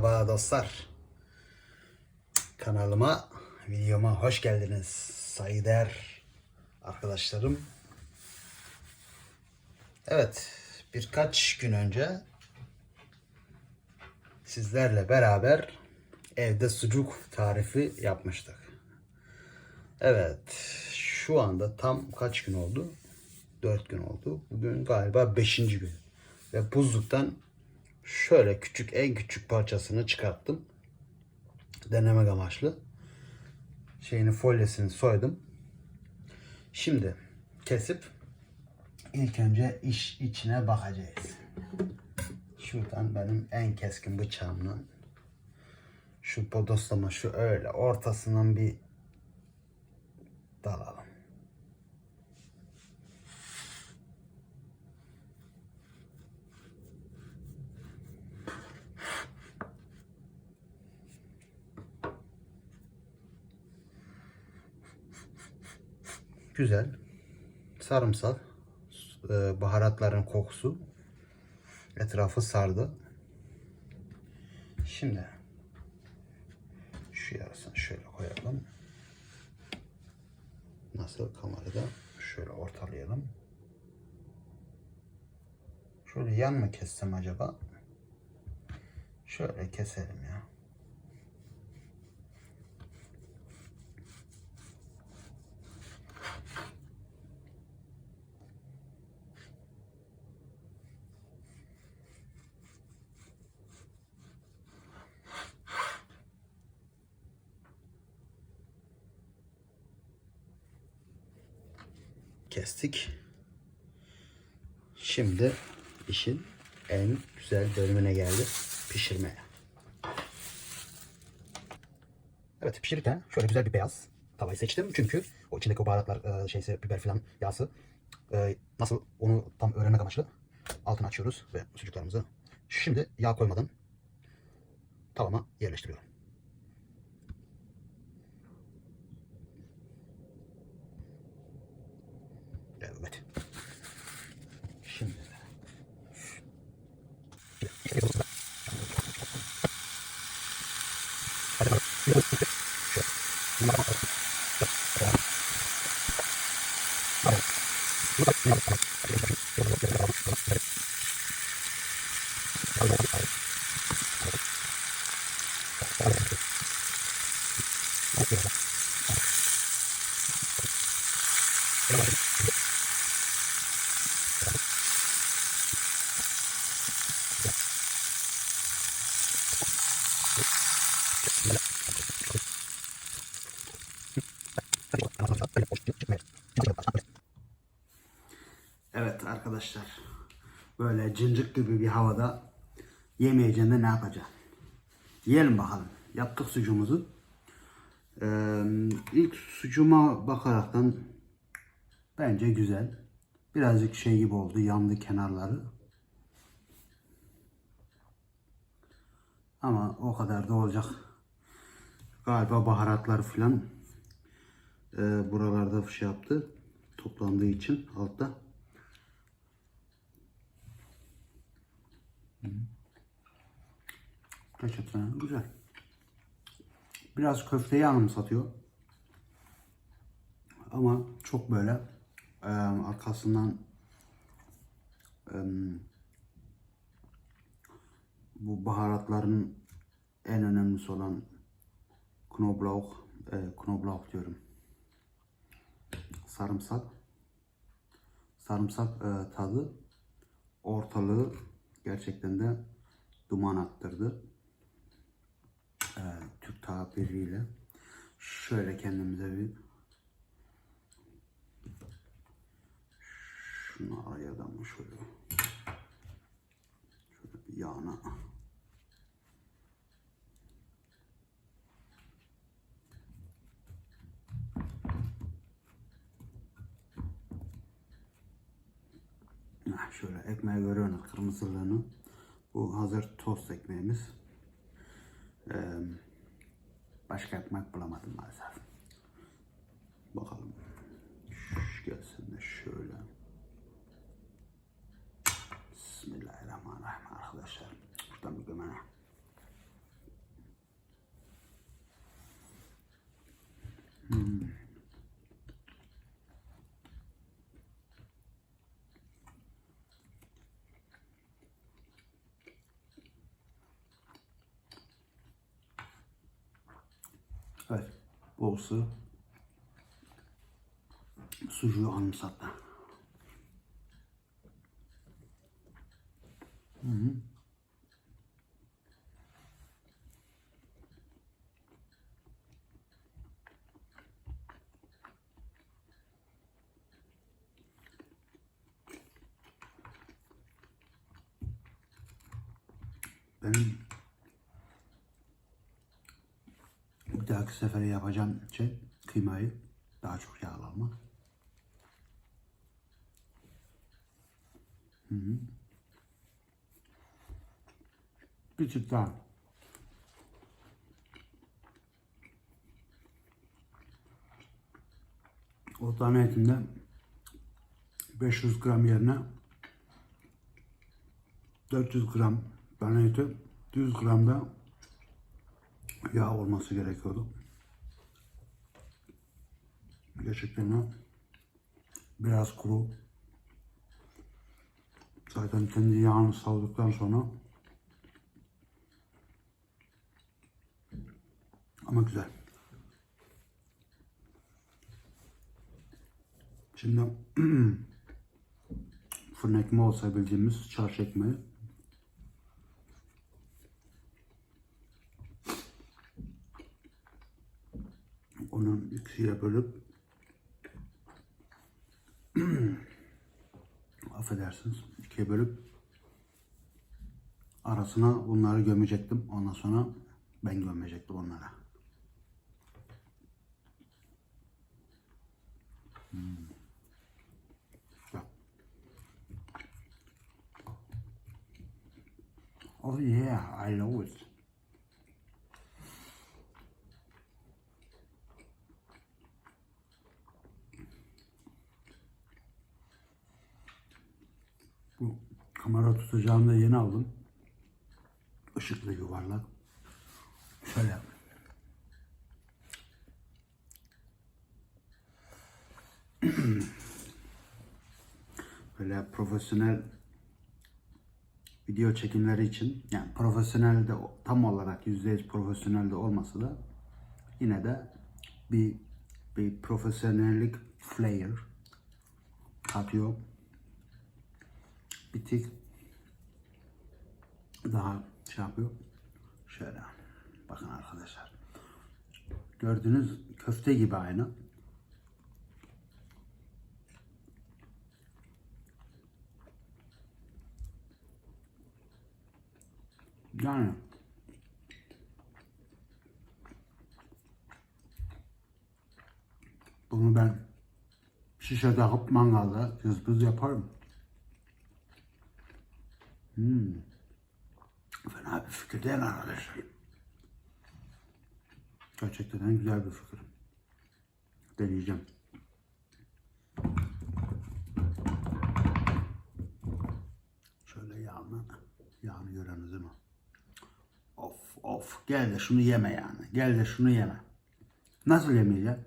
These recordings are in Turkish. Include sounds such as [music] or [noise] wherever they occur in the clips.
Merhaba dostlar. Kanalıma, videoma hoş geldiniz. Sayıder arkadaşlarım. Evet, birkaç gün önce sizlerle beraber evde sucuk tarifi yapmıştık. Evet, şu anda tam kaç gün oldu? 4 gün oldu. Bugün galiba 5. gün. Ve buzluktan şöyle küçük en küçük parçasını çıkarttım. Denemek amaçlı. Şeyini folyesini soydum. Şimdi kesip ilk önce iş içine bakacağız. Şuradan benim en keskin bıçağımla şu bodoslama şu öyle ortasından bir dalalım. Güzel. Sarımsak. e, Baharatların kokusu. Etrafı sardı. Şimdi şu yarısını şöyle koyalım. Nasıl kamerada şöyle ortalayalım. Şöyle yan mı kessem acaba? Şöyle keselim ya. Kestik. Şimdi işin en güzel bölümüne geldi. Pişirmeye. Evet pişirirken şöyle güzel bir beyaz tavayı seçtim. Çünkü o içindeki o baharatlar, e, şeyse biber falan yağsı e, nasıl onu tam öğrenmek amaçlı altını açıyoruz ve sucuklarımızı. Şimdi yağ koymadan tavama yerleştiriyorum. Evet. Şimdi. Evet arkadaşlar. Böyle cıncık gibi bir havada yemeyeceğinde ne yapacağım? Yiyelim bakalım. Yaptık sucuğumuzu. Ee, ilk sucuğuma bakaraktan bence güzel. Birazcık şey gibi oldu. Yandı kenarları. Ama o kadar da olacak. Galiba baharatlar falan e, buralarda şey yaptı. Toplandığı için altta. Gerçekten güzel. Biraz köfteyi anımsatıyor. Ama çok böyle e, arkasından e, bu baharatların en önemlisi olan Knoblauch, e, Knoblauch diyorum. Sarımsak. Sarımsak e, tadı ortalığı gerçekten de duman attırdı. E, Türk tabiriyle. Şöyle kendimize bir şunu araya da şöyle şöyle bir yağına Şöyle ekmeği görüyorsunuz kırmızılığını. Bu hazır tost ekmeğimiz. Ee, başka ekmek bulamadım maalesef. Bakalım. Şş, gelsin de şöyle. Bismillahirrahmanirrahim arkadaşlar. Buradan bir gömene. Sığ. Sucuğu anımsattı. Benim bir dahaki sefere yapacağım şey kıymayı daha çok yağlı almak. Hı hı. Bir tık daha. O tane etinde 500 gram yerine 400 gram tane eti 100 gram da yağ olması gerekiyordu. Gerçekten biraz kuru. Zaten kendi yağını savduktan sonra ama güzel. Şimdi [clears throat] fırın ekmeği olsa bildiğimiz çarşı ekmeği Onun ikiye bölüp [clears throat] affedersiniz ikiye bölüp arasına bunları gömecektim. Ondan sonra ben gömecektim onlara. Hmm. Oh yeah, I love it. Bu kamera tutacağını da yeni aldım. Işıklı yuvarlak. Şöyle. [clears throat] Böyle profesyonel video çekimleri için yani profesyonel de tam olarak %100 profesyonel de olmasa da yine de bir bir profesyonellik flair katıyor bir tık daha şey yapıyor. Şöyle bakın arkadaşlar. Gördüğünüz köfte gibi aynı. Yani bunu ben şişe takıp mangalda cızbız yaparım. Hmm. Fena bir fikir değil arkadaşlar. Gerçekten en güzel bir fikir. Deneyeceğim. Şöyle yağını, yağını görüyorsunuz değil mi? Of of gel de şunu yeme yani. Gel de şunu yeme. Nasıl yemeyeceğim?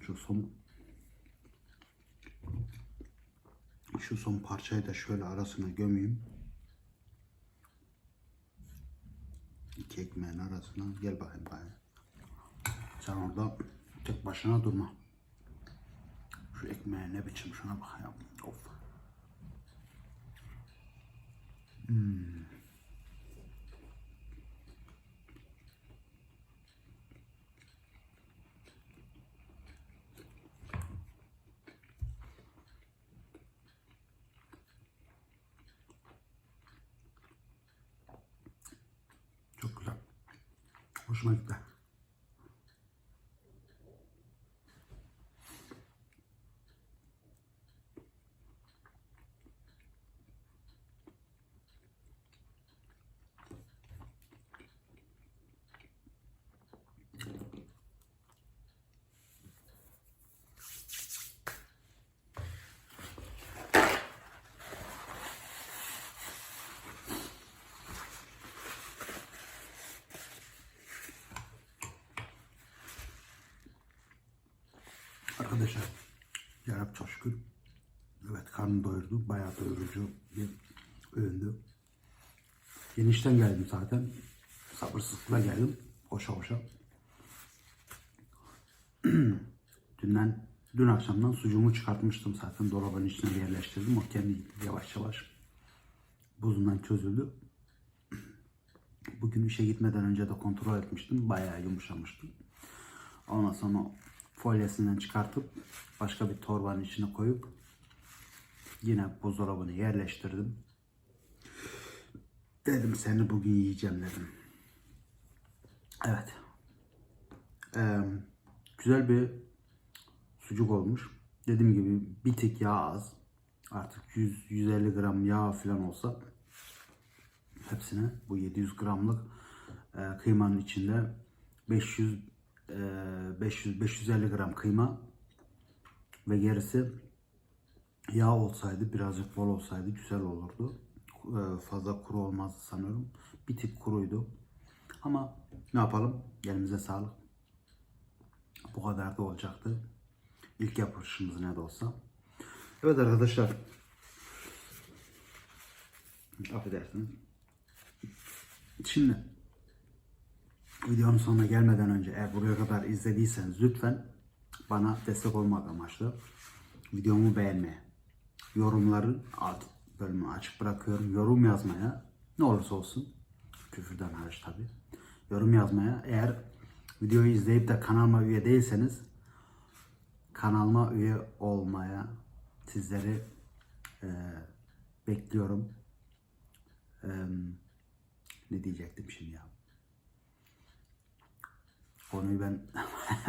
Şu son Şu son parçayı da şöyle arasına gömeyim. İki ekmeğin arasına gel bakayım bakayım. Sen orada tek başına durma. Şu ekmeğe ne biçim şuna bakayım. Of. Çok смачка. Arkadaşlar yarab çok. Evet karnım doyurdu. Bayağı doyurucu bir öğündü. Yenişten geldim zaten. sabırsızlıkla geldim. Koşa koşa. [clears throat] Dünden, dün akşamdan sucuğumu çıkartmıştım zaten. Dolabın içine yerleştirdim. O kendi yavaş yavaş buzundan çözüldü. [clears throat] Bugün işe gitmeden önce de kontrol etmiştim. Bayağı yumuşamıştı. Ondan sonra folyesinden çıkartıp başka bir torbanın içine koyup yine buzdolabını yerleştirdim. Dedim seni bugün yiyeceğim dedim. Evet. Ee, güzel bir sucuk olmuş. Dediğim gibi bir tık yağ az. Artık 100-150 gram yağ falan olsa hepsine bu 700 gramlık e, kıymanın içinde 500 e, 500 550 gram kıyma ve gerisi yağ olsaydı birazcık bol olsaydı güzel olurdu. E, fazla kuru olmazdı sanıyorum. Bir tık kuruydu. Ama ne yapalım? Elimize sağlık. Bu kadar da olacaktı. İlk yapışımız ne de olsa. Evet arkadaşlar. Affedersiniz. Şimdi videonun sonuna gelmeden önce eğer buraya kadar izlediyseniz lütfen bana destek olmak amaçlı videomu beğenmeye, yorumların alt bölümü açık bırakıyorum. Yorum yazmaya ne olursa olsun küfürden hariç tabi. Yorum yazmaya eğer videoyu izleyip de kanalıma üye değilseniz kanalıma üye olmaya sizleri e, bekliyorum. E, ne diyecektim şimdi ya? Konuyu ben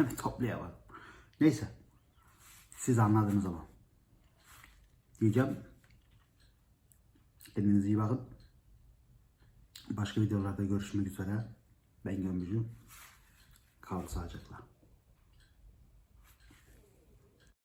[laughs] bir toplayamadım. Neyse. Siz anladınız ama. Diyeceğim. Kendinize iyi bakın. Başka videolarda görüşmek üzere. Ben Gömbücü. Kalın sağlıcakla.